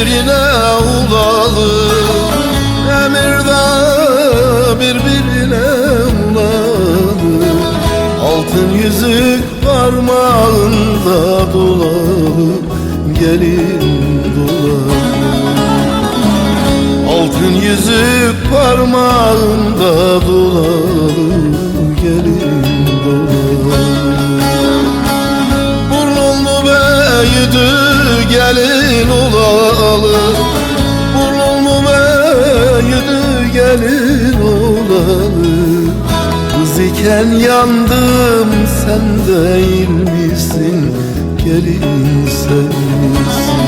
birbirine ulalı Emirda birbirine ulalı Altın yüzük parmağında dolalı Gelin dolalı Altın yüzük parmağında dolalı İken yandım sen değil misin? Gelin sen misin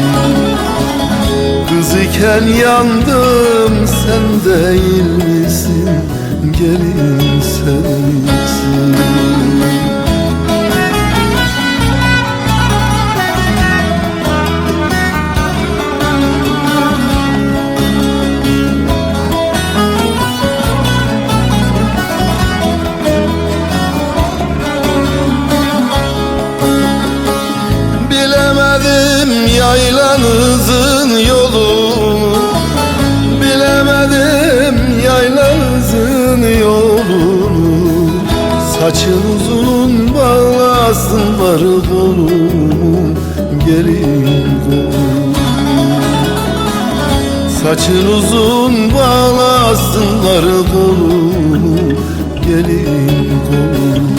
Kız iken yandım sen değil misin? Gelin sen misin Saçın uzun bağlasın var kolumu Gelin kolumu Saçın uzun bağlasın var kolumu Gelin kolumu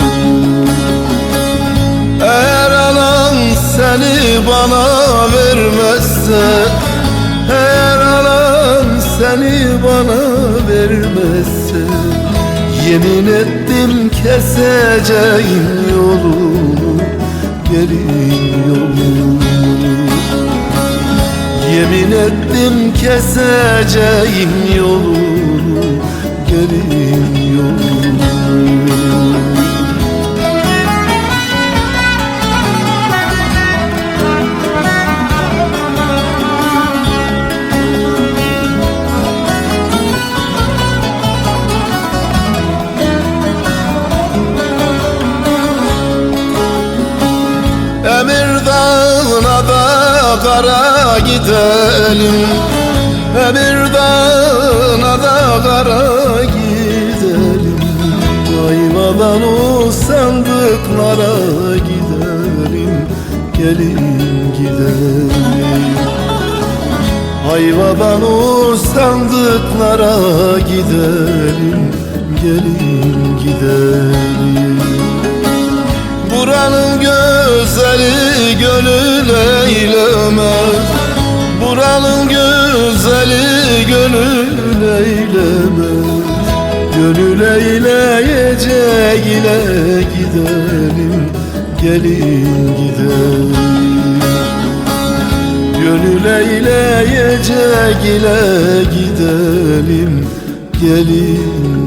eğer alan seni bana vermezse Eğer alan seni bana vermezse Yemin ettim keseceğim yolunu Gelin yolunu Yemin ettim keseceğim yolunu Gelin yolunu kara gidelim. Emir dağına da kara gidelim Ayvadan o sandıklara gidelim. Gelin gidelim. Ayvadan o sandıklara gidelim. Gelin gidelim. Buranın gözeli gönül eylemez gözeli gönül eylemez Gönül eyleyeceğine gidelim Gelin gidelim. Gönül eyleyeceğine gidelim Gelin